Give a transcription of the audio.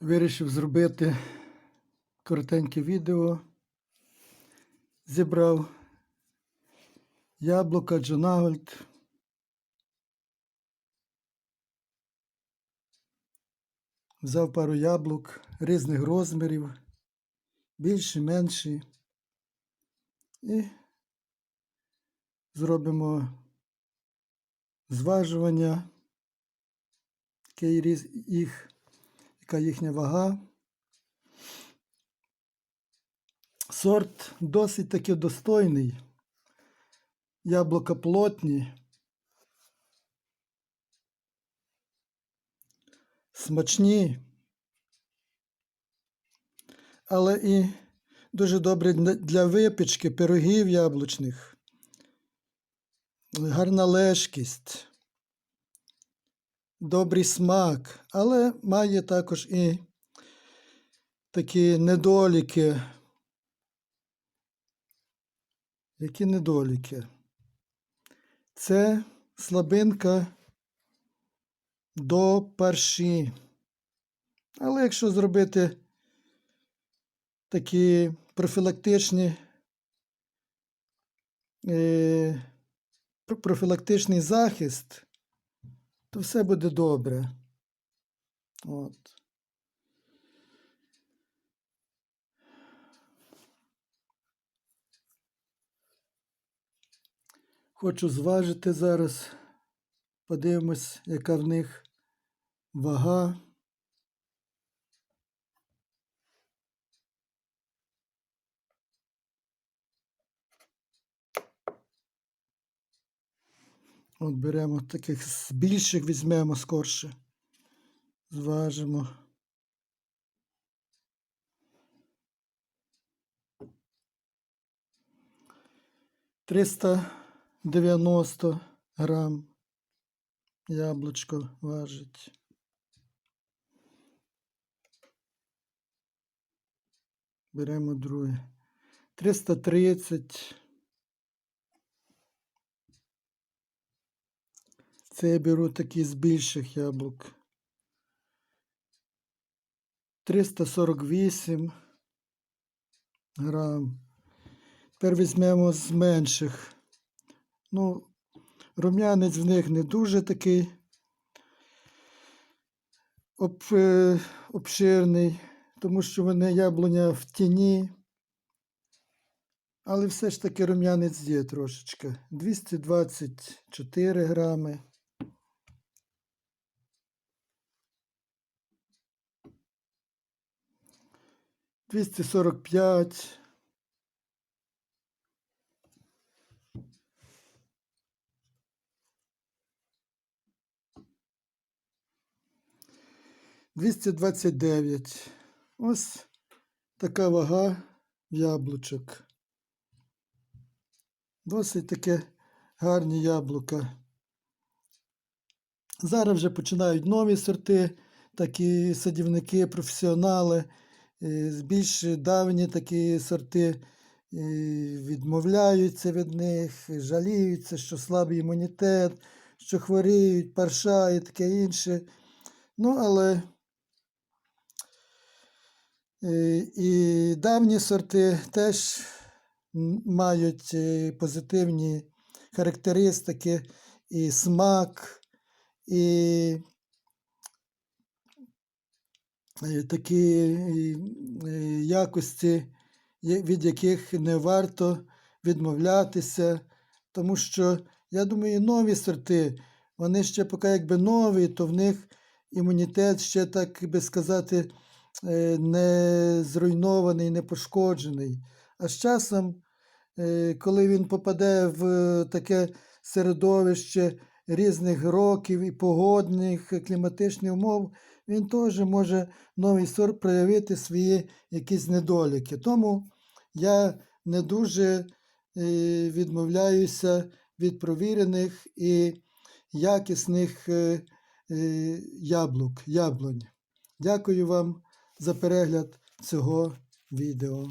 Вирішив зробити коротеньке відео. Зібрав яблука Джонагольд. Взяв пару яблук різних розмірів, більші, менші. І зробимо зважування, який їх, яка їхня вага. Сорт досить таки достойний. Яблука плотні. Смачні. Але і дуже добре для- випічки пирогів яблучних. Гарна лежкість. Добрий смак, але має також і такі недоліки. Які недоліки? Це слабинка до парші. Але якщо зробити такі профілактичні, е, профілактичний захист, то все буде добре. От. Хочу зважити зараз. Подивимось, яка в них вага. От беремо таких з більших візьмемо скорше. Зважимо. Триста дев'яносто грам яблучко важить. Беремо друге. 330. Це я беру такі з більших яблук. 348 грам. Тепер візьмемо з менших. Ну, рум'янець в них не дуже такий об, е, обширний, тому що вони яблуня в тіні. Але все ж таки рум'янець є трошечки. 224 грами. Двісті сорок п'ять. Двісті двадцять дев'ять. Ось така вага яблучок. Досить таке гарні яблука. Зараз вже починають нові сорти, такі садівники, професіонали, більш давні такі сорти е, відмовляються від них, жаліються, що слабий імунітет, що хворіють, парша і таке інше. Ну, але е, і давні сорти теж мають е, позитивні характеристики, і смак, і е, такі е, е, якості, від яких не варто відмовлятися, тому що, я думаю, нові сорти, вони ще поки якби нові, то в них імунітет ще, так би сказати, е, не зруйнований, не пошкоджений. А з часом, е, коли він попаде в таке середовище різних років і погодних е, кліматичних умов, він теж може новий сорт проявити свої якісь недоліки. Тому я не дуже е, відмовляюся від провірених і якісних е, яблук, яблунь. Дякую вам за перегляд цього відео.